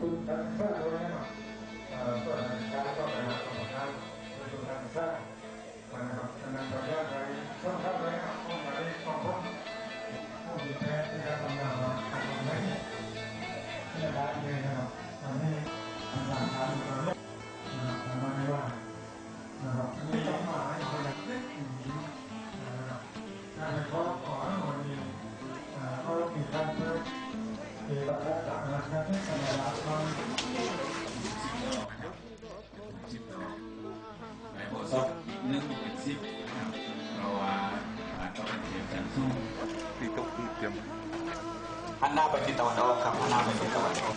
ทุนการศึก ตีตกตีเตรียมหันหน้าไปทิศตะวันออกครับหันหน้าไปทิศตะวันออก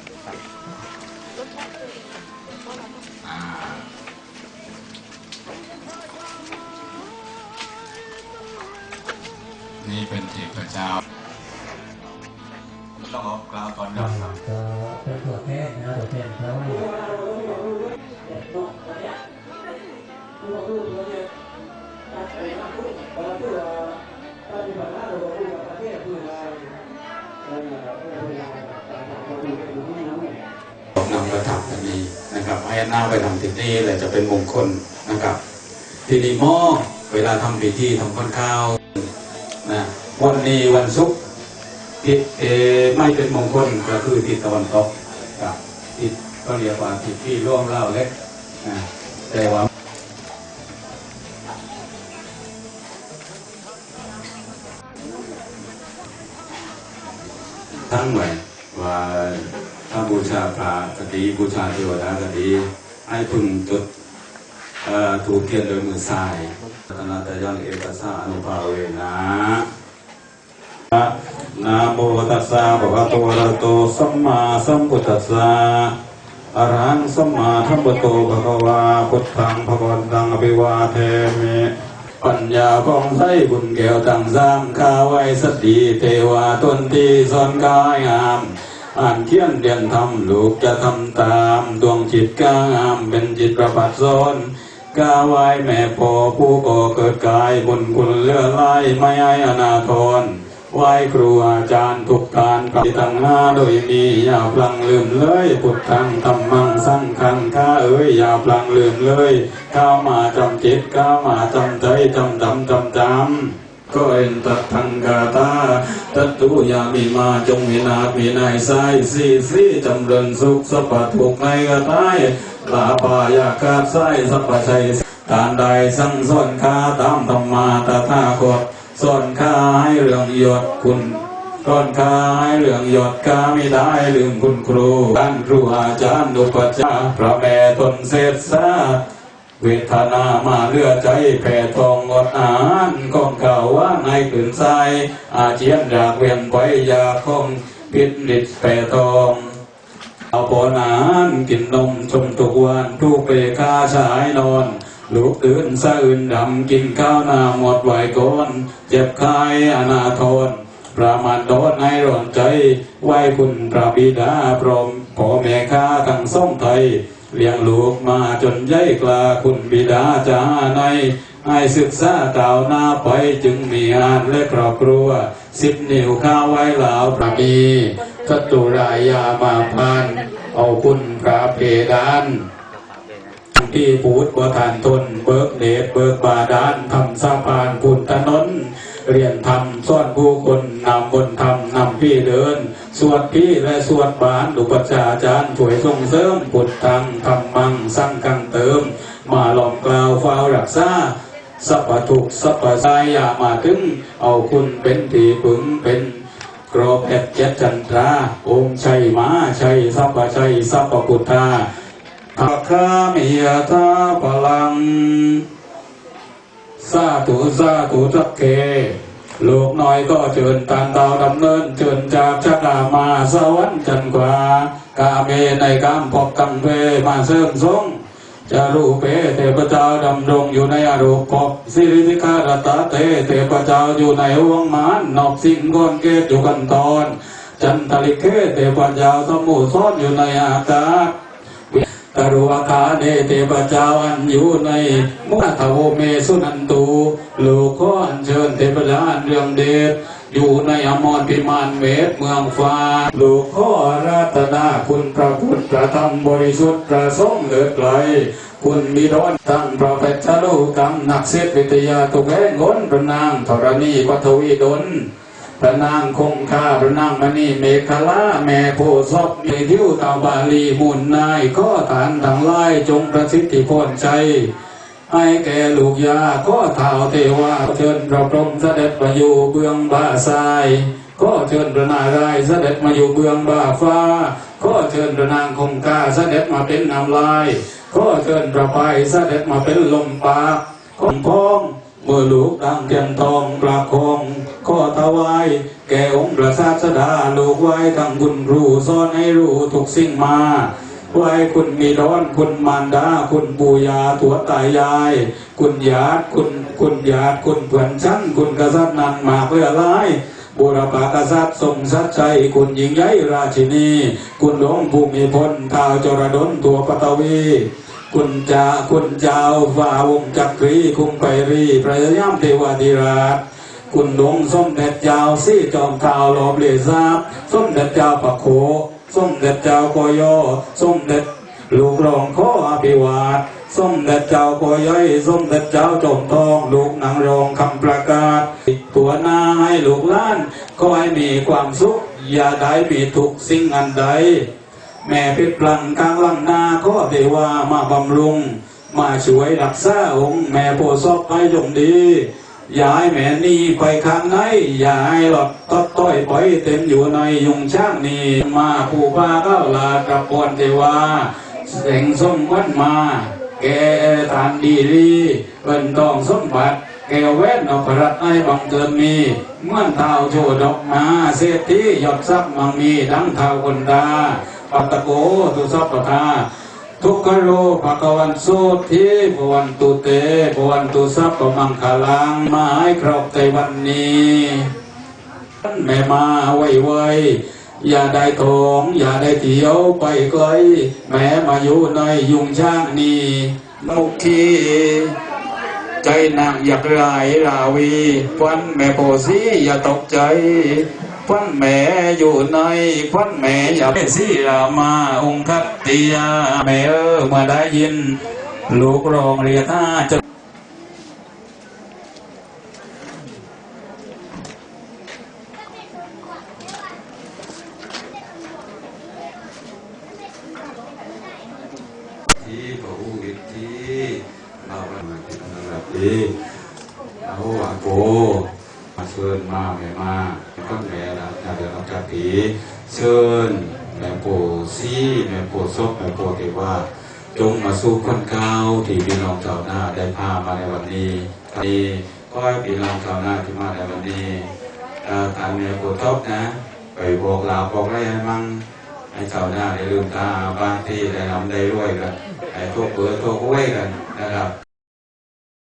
อ่านี่เป็นเทพเจ้าต้องเอากล่าวก่อนนะก็เป็นตัวแทนนะตัวแทนเพราะว่านำประทับแบบนี้นะครับให้หน้าไปทำที่นี่เลยจะเป็นมงคลนะครับ ทีนี้มอเวลาทำพิธีทำข้อนข้าวนะวันนี้วันศุกร์ทิศเอไม่เป็นมงคลก็คือทิศตะวันตกครับทิศก็เรียกว่าทิศที่ร่วมเล่าเล็กนะแต่ว่า ทั้งหมดว่าถ้าบูชาพระก็ดีบูชาเทวดาก็ดีให้พึงจุดถูกเทียนโดยมือซ้ายรัตนาตยันเอกสาอนุภาเวนะนะโมตัสสะภะคะวะโตอะระโตสัมมาสัมพุทธัสสะอรหังสัมมาสัมพุทโธภะคะวาพุทธังภะคะวันตังอภิวาเทมิ ปัญญาของไสบุญแก้วตั้งสร้างข้าไว้สติเทวาตนตีสอนกายงาม อ่านเขียนเรียนทำลูกจะทำตามดวงจิตกางามเป็นจิตประปัดสอนกาไว้แม่พ่อผู้ก่อเกิดกายบุญคุณเลื่อไล่ไม่ให้อนาทร ไหว้ครูอาจารย์ทุกการปฏิตังหน้าโดยมีอย่าพลังลืมเลยพุทธังธรรมังสังฆังข้าเอ้ยอย่าพลังลืมเลยข้ามาจำจิตข้ามาจำใจจำจำจำจำก็เอ็นตัดทังกาตาตัตุยามีมาจงมีนามีนายไซสีสีจำเริญสุขสปะทุกในกตายลาปายากาศไซสัพพชัยการใดสั่งสอนข้าตามธรรมาตถาคต สอนข้าให้เรื่องยศคุณก่อนข้าให้เรื่องยศข้าไม่ได้ลืมคุณครูท่านครูอาจารย์อุปจาพระแม่ตนเสษสาเวทนามาเลือใจแผ่ทองอดอาหารก้องข่าวว่าในตื่นใจอาเจียนอยากเวียนไปอยากคงพิษฤทธิ์แผ่ทองเอาปอนอาหารกินนมชมทุกวันทุกเปกาชายนอน ลูกตื่นสะอื่นดำกินข้าวนาหมดไหวก่อนเจ็บคายอนาทนประมาทโดนให้ร้อนใจ ไหวคุณพระบิดาพรมพ่อแม่ข้าทั้งสองไทย เลี้ยงลูกมาจนใหญ่กลาคุณบิดาจ้าในให้ศึกษาก่าวหน้าไปจึงมีงานและครอบครัว สิบนิ้วข้าวไว้เหลาพระมีศัตรูรายามาพานเอาคุณพระเพดาน ที่ปูดบ่ทานทน เบิกเดชเบิกบาดาลทำสะพานพุทธถนนเรียนธรรมสอนผู้คนนำบนธรรมนำพี่เดิน สวดพี่และสวดบานอุปชาอาจารย์ช่วยส่งเสริมพุทธังธรรมังสร้างกังเติม มาหลอมกล่าวเฝ้ารักษาสัพพทุกสัพพสายอย่ามาถึง เอาคุณเป็นที่ปึงเป็นกรอบแอดเจ็ดจันทราองค์ชัยมาชัยสัพพชัยสัพพพุทธา ทักขะมิยทาพลังสาธุสาธุทักเคลูกน้อยก็เชิญตานเตาดำเนินเชิญจากชะดามาสวรรค์จันกว่ากาเมในกามพบกังเวมาเสริมทรงจะรูปเปเทพเจ้าดำรงอยู่ในอรูปภพสิริสิกาตตเตเทพเจ้าอยู่ในวงมานนอกสิ่งก้อนเกตอยู่กันตอน จันทลิเคเทพเจ้าสมุทรซ้อนอยู่ในอากาศ รุวคาเนเทพเจ้าอันอยู่ในมุขทวเมสุนันตูลูกขออัญเชิญเทพเจ้านเรื่องเดชอยู่ในอมรพิมานเวทเมืองฟ้า ลูกข้อรัตนาคุณพระพุทธพระธรรมบริสุทธิ์พระสงฆ์เลิศไกล คุณมีดอนตั้งพระเพชรลูกรรมนักเสษวิทยาตุกแห่งนพระนางธรณีปัทวีดล พระนางคงคาพระนางมณีเมฆลาแม่โพศพในทิวตาบาลีมุนนายข้อฐานทั้งหลายจงประสิทธิพลใจให้แก่ลูกยาข้อเท้าเทวาเชิญพระพรหมเสด็จมาอยู่เบื้องบ่าทรายข้อเชิญพระนารายเสด็จมาอยู่เบื้องบ่าฟ้าข้อเชิญพระนางคงคาเสด็จมาเป็นน้ำลายข้อเชิญพระภัยเสด็จมาเป็นลมปากขงพ้อง เมื่อลูกดังเทียนทองประคองข้อถวายแก่องค์พระศาสดาลูกไว้ทั้งคุณรู้สอนให้รู้ทุกสิ่งมาไหว้คุณมีร้อนคุณมารดาคุณปู่ยาตัวตายาย คุณญาติคุณคุณญาติคุณเพื่อนชั้นคุณกษัตริย์นันมากเพื่อร้ายบุรพากษัตริย์ทรงสัจใจคุณหญิงใหญ่ราชินี คุณหลวงภูมิพลท้าวจรดลตัวปตวี คุณจาคุณเจ้าฝ่าวงจักรีคุมไปรีพระยามเทวาธิราชคุณหลวงส้มเด็จเจ้าซี่จอมข่าวหลอมเลซาบสมเด็จเจ้าปะโขส้มเด็จเจ้าโกโยส้มเด็จลูกรองข้ออภิวาทส้มเด็จเจ้าโกย่อยส้มเด็จเจ้าจอมทอง ลูกนางรองคำประกาศตัวนาให้ลูกล้านก็ให้มีความสุข อย่าได้มีทุกสิ่งอันใด แม่เพิษพลังกลางลำนาก็เทวามาบำรุง มาช่วยรักษาองค์แม่โพธิ์ศพให้จงดีย่าให้แม่นี่ไปข้างในย่าให้หลอดตดต้อยปล่อยเต็มอยู่ในยุงช่างนี้มาผู้พาเข้าลากับปอนเทวาเสงสมวันมาแกทานดีรีเป็นทองสมบัติแกแว่นอภรัตน์ให้บังเกิดมีเมื่อเท้าโชดอกมาเศรษฐียอดทรัพย์มังมีดังเท้าคนดา ปัตตโกตุสัพพทาทุกขโรภะกวันโสทิภวันตุเตภวันตุสัพพมังคลังมาให้ครอบใจวันนี้แม่มาไวไวๆอย่าได้ทองอย่าได้เที่ยวไปไกลแม้มาอยู่ในยุงช่างนี้มุกทีใจนางอยากไหลลาวีฟันแม่โพสีอย่าตกใจ ฟันแม่อยู่ในฟันแม่อย่าไปสีรามาองคัตติยาแม่เออเมาได้ยิน ลูกรองเรียกห้าจะที่พระผู้วิที่เราเป็นระมาณที่กำลังรับดีเอาอาโกมาเชิญมาแม่มาต้นแม่ละนาเดือนอากาศปีเชิญแม่โปซี่แม่โปซบแม่โปเทวาจงมาสู่คนเก่าที่พี่น้องชาวนาได้พามาในวันนี้นี้ก็ให้พี่น้องชาวนาที่มาในวันนี้ทางแม่โปทบนะ ไปบอกลาบอกไรให้มั่งให้ชาวนาได้ลืมตาบางที่ได้นำได้รวยกันให้ทุกเปิดทุกไว้กันนะครับ